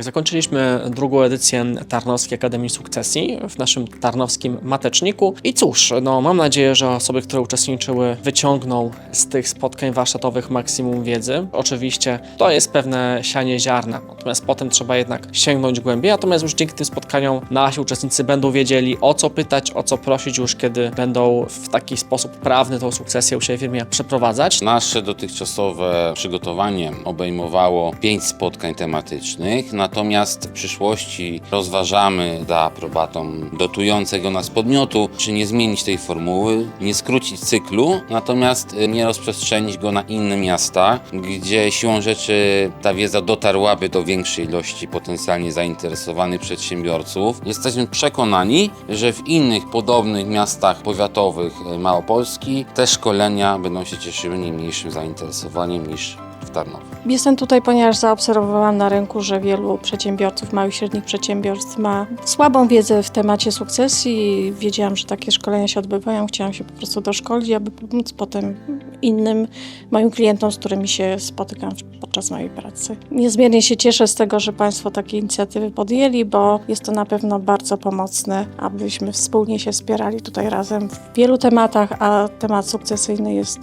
Zakończyliśmy drugą edycję Tarnowskiej Akademii Sukcesji w naszym tarnowskim mateczniku. I cóż, no mam nadzieję, że osoby, które uczestniczyły, wyciągną z tych spotkań warsztatowych maksimum wiedzy. Oczywiście to jest pewne sianie ziarna, natomiast potem trzeba jednak sięgnąć głębiej. Natomiast już dzięki tym spotkaniom nasi uczestnicy będą wiedzieli, o co pytać, o co prosić już, kiedy będą w taki sposób prawny tą sukcesję u siebie w firmie przeprowadzać. Nasze dotychczasowe przygotowanie obejmowało pięć spotkań tematycznych, natomiast w przyszłości rozważamy za aprobatą dotującego nas podmiotu, czy nie zmienić tej formuły, nie skrócić cyklu, natomiast y, nie rozprzestrzenić go na inne miasta, gdzie siłą rzeczy ta wiedza dotarłaby do większej ilości potencjalnie zainteresowanych przedsiębiorców. Jesteśmy przekonani, że w innych podobnych miastach powiatowych y, Małopolski te szkolenia będą się cieszyły nie mniejszym zainteresowaniem niż w Tarnowie. Jestem tutaj, ponieważ zaobserwowałam na rynku, że wielu przedsiębiorców, małych i średnich przedsiębiorstw ma słabą wiedzę w temacie sukcesji. Wiedziałam, że takie szkolenia się odbywają. Chciałam się po prostu doszkolić, aby pomóc potem innym moim klientom, z którymi się spotykam podczas mojej pracy. Niezmiernie się cieszę z tego, że Państwo takie inicjatywy podjęli, bo jest to na pewno bardzo pomocne, abyśmy wspólnie się wspierali tutaj razem w wielu tematach, a temat sukcesyjny jest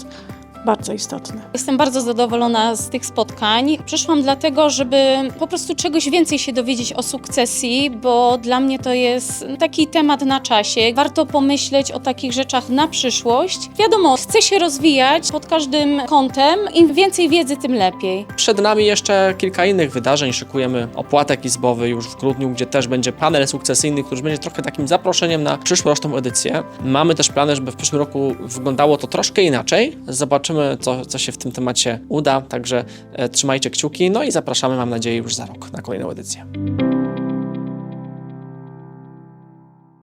bardzo istotny. Jestem bardzo zadowolona z tych spotkań. Przyszłam dlatego, żeby po prostu czegoś więcej się dowiedzieć o sukcesji, bo dla mnie to jest taki temat na czasie. Warto pomyśleć o takich rzeczach na przyszłość. Wiadomo, chcę się rozwijać pod każdym kątem. Im więcej wiedzy, tym lepiej. Przed nami jeszcze kilka innych wydarzeń. Szykujemy opłatek izbowy już w grudniu, gdzie też będzie panel sukcesyjny, który będzie trochę takim zaproszeniem na przyszłoroczną edycję. Mamy też plany, żeby w przyszłym roku wyglądało to troszkę inaczej. Zobaczymy, co, co się w tym temacie uda, także e, trzymajcie kciuki. No i zapraszamy, mam nadzieję, już za rok na kolejną edycję.